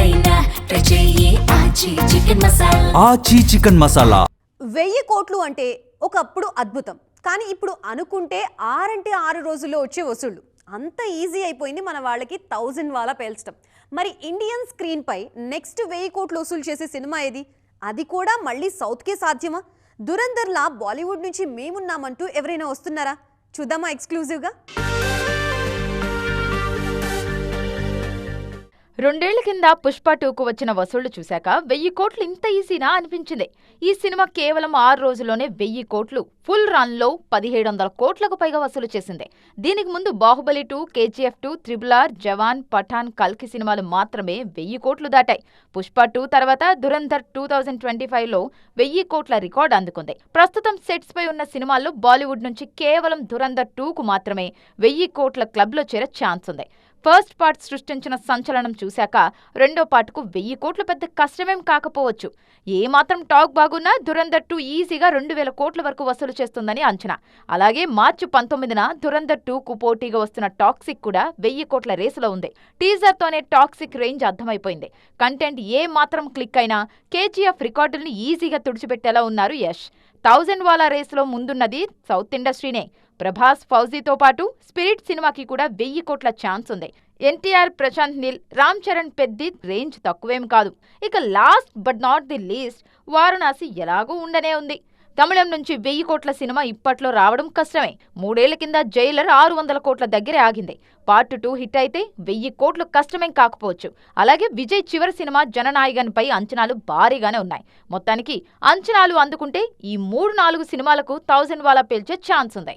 అయినా Aachi chicken masala. Aachi chicken masala. వెయ్యి కోట్లు అంటే ఒకప్పుడు అద్భుతం. కానీ ఇప్పుడు అనుకుంటే ఆరంటే ఆరు రోజుల్లో వచ్చే వసూళ్ళు. అంత ఈజీ అయిపోయింది మన వాళ్ళకి థౌజండ్ వాళ్ళ పేల్చడం మరి ఇండియన్ స్క్రీన్పై నెక్స్ట్ వెయ్యి కోట్లు వసూలు చేసే సినిమా ఏది? అది కూడా మళ్ళీ సౌత్కే సాధ్యమా? దురందర్లా బాలీవుడ్ నుంచి మేమున్నామంటూ ఎవరైనా వస్తున్నారా? చూద్దామా ఎక్స్క్లూజివ్గా రెండేళ్ళ కింద పుష్ప టూకు వచ్చిన వసూళ్ళు చూశాక వెయ్యి కోట్లు ఇంత ఈజీనా అనిపించింది. ఈ సినిమా కేవలం ఆరు రోజుల్లోనే వెయ్యి కోట్లు ఫుల్ రన్లో పదిహేడు వందల కోట్లకు పైగా వసూలు చేసింది. దీనికి ముందు Baahubali two KGF two triple R Jawan Pathaan కల్కి సినిమాలు మాత్రమే వెయ్యి కోట్లు దాటాయి. పుష్ప టూ తర్వాత దురంధర్ టూ థౌజండ్ ట్వంటీ ఫైవ్లో వెయ్యి కోట్ల రికార్డు అందుకుంది. ప్రస్తుతం సెట్స్ పై ఉన్న సినిమాల్లో బాలీవుడ్ నుంచి కేవలం దురంధర్ టూకు మాత్రమే వెయ్యి కోట్ల క్లబ్లో చేరే ఛాన్స్ ఉంది. ఫస్ట్ పార్ట్ సృష్టించిన సంచలనం చూశాక రెండో పార్ట్కు వెయ్యి కోట్లు పెద్ద కష్టమేం కాకపోవచ్చు. ఏమాత్రం టాక్ బాగున్నా దురంధర్ టూ ఈజీగా రెండు వేల కోట్ల వరకు వసూలు చేస్తుందని అంచనా. అలాగే మార్చి పంతొమ్మిదిన దురంధర్ టూకు పోటీగా వస్తున్న టాక్సిక్ కూడా వెయ్యి కోట్ల రేసులో ఉంది. టీజర్తోనే టాక్సిక్ రేంజ్ అర్థమైపోయింది. కంటెంట్ ఏ మాత్రం క్లిక్ అయినా కేజీఎఫ్ రికార్డుల్ని ఈజీగా తుడిచిపెట్టేలా ఉన్నారు యష్. థౌజండ్ వాలా రేసులో ముందున్నది సౌత్ ఇండస్ట్రీనే. ప్రభాస్ ఫౌజీతో పాటు స్పిరిట్ సినిమాకి కూడా వెయ్యి కోట్ల ఛాన్స్ ఉంది. ఎన్టీఆర్ ప్రశాంత్ నీల్ రామ్ చరణ్ పెద్ది రేంజ్ తక్కువేం కాదు. ఇక last but not the least Varanasi ఎలాగూ ఉండనే ఉంది. తమిళం నుంచి వెయ్యి కోట్ల సినిమా ఇప్పట్లో రావడం కష్టమే. మూడేళ్ళ కింద జైలర్ ఆరు వందల కోట్ల దగ్గరే ఆగింది. పార్ట్ టూ హిట్ అయితే వెయ్యి కోట్లు కష్టమేం కాకపోవచ్చు. అలాగే విజయ్ చివరి సినిమా జననాయకన్ పై అంచనాలు భారీగానే ఉన్నాయి. మొత్తానికి అంచనాలు అందుకుంటే ఈ మూడు నాలుగు సినిమాలకు థౌజండ్ వాలా పేల్చే ఛాన్స్ ఉంది.